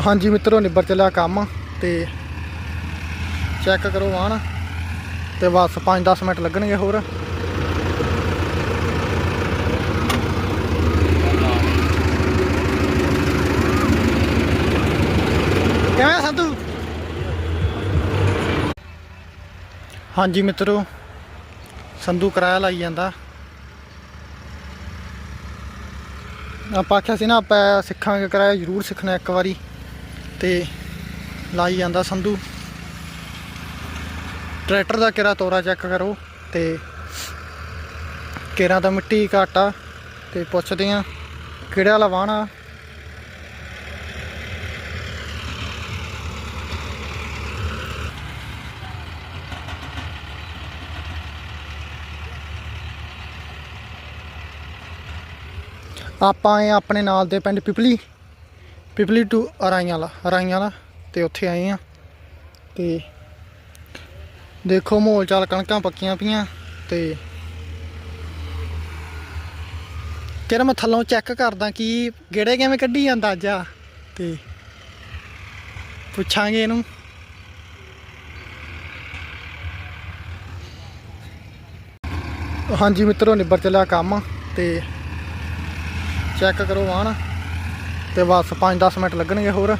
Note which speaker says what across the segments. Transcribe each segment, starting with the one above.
Speaker 1: ਹਾਂਜੀ ਮਿੱਤਰੋ ਨਿਬਰ ਚੱਲਿਆ ਕੰਮ ਤੇ ਚੈੱਕ ਕਰੋ ਵਾਹਣ ਤੇ ਬਸ 5-10 ਮਿੰਟ ਲੱਗਣਗੇ ਹੋਰ। ਕਿਵੇਂ ਆ ਸੰਧੂ? ਹਾਂਜੀ ਮਿੱਤਰੋ, ਸੰਧੂ ਕਿਰਾਇਆ ਲਾਈ ਜਾਂਦਾ। ਆਪਾਂ ਆਖਿਆ ਸੀ ਨਾ, ਆਪਾਂ ਸਿੱਖਾਂਗੇ, ਕਿਰਾਇਆ ਜ਼ਰੂਰ ਸਿੱਖਣਾ ਇੱਕ ਵਾਰੀ। ਤੇ ਲਾਈ ਜਾਂਦਾ ਸੰਧੂ। ਟਰੈਕਟਰ ਦਾ ਕਿਰਾ ਤੋਰਾ ਚੈੱਕ ਕਰੋ ਤੇ ਕਿਰਾਂ ਦਾ ਮਿੱਟੀ ਘਾਟਾ ਤੇ ਪੁੱਛਦੇ ਆ ਕਿਹੜਾ ਵਾਲਾ ਆਪਾਂ ਆਏ ਆਪਣੇ ਨਾਲ ਦੇ ਪਿੰਡ ਪਿਪਲੀ। ਪਿਪਲੀ ਟੂ ਅਰਾਈਆਂ ਵਾਲਾ ਅਰਾਈਆਂ ਵਾਲਾ ਤੇ ਉੱਥੇ ਆਏ ਆ। ਤੇ ਦੇਖੋ ਮੋਲ ਚਾਲ, ਕਣਕਾਂ ਪੱਕੀਆਂ ਪਈਆਂ ਤੇ ਕਿਹੜਾ ਮੈਂ ਥੱਲੋਂ ਚੈੱਕ ਕਰਦਾ ਕਿ ਗੇੜੇ ਕਿਵੇਂ ਕੱਢੀ ਜਾਂਦਾ ਜਾ ਆ। ਤੇ ਪੁੱਛਾਂਗੇ ਇਹਨੂੰ। ਹਾਂਜੀ ਮਿੱਤਰੋ ਨਿਬਰ ਚੱਲਿਆ ਕੰਮ ਤੇ ਚੈੱਕ ਕਰੋ ਵਾਹਣ। ਤੇ ਬਸ 5-10 ਮਿੰਟ ਲੱਗਣਗੇ ਹੋਰ।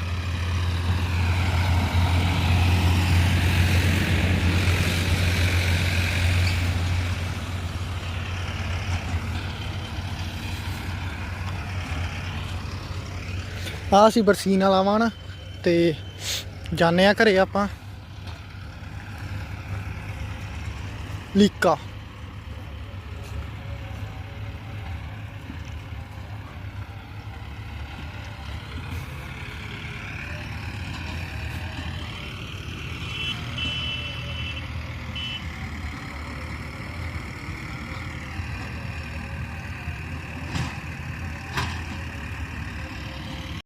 Speaker 1: ਆ ਸੀ ਬਰਸੀਨ ਵਾਲਾ ਵਾਹਣ ਤੇ ਜਾਣੇ ਆ ਘਰੇ ਆਪਾਂ। ਲੀਕਾ।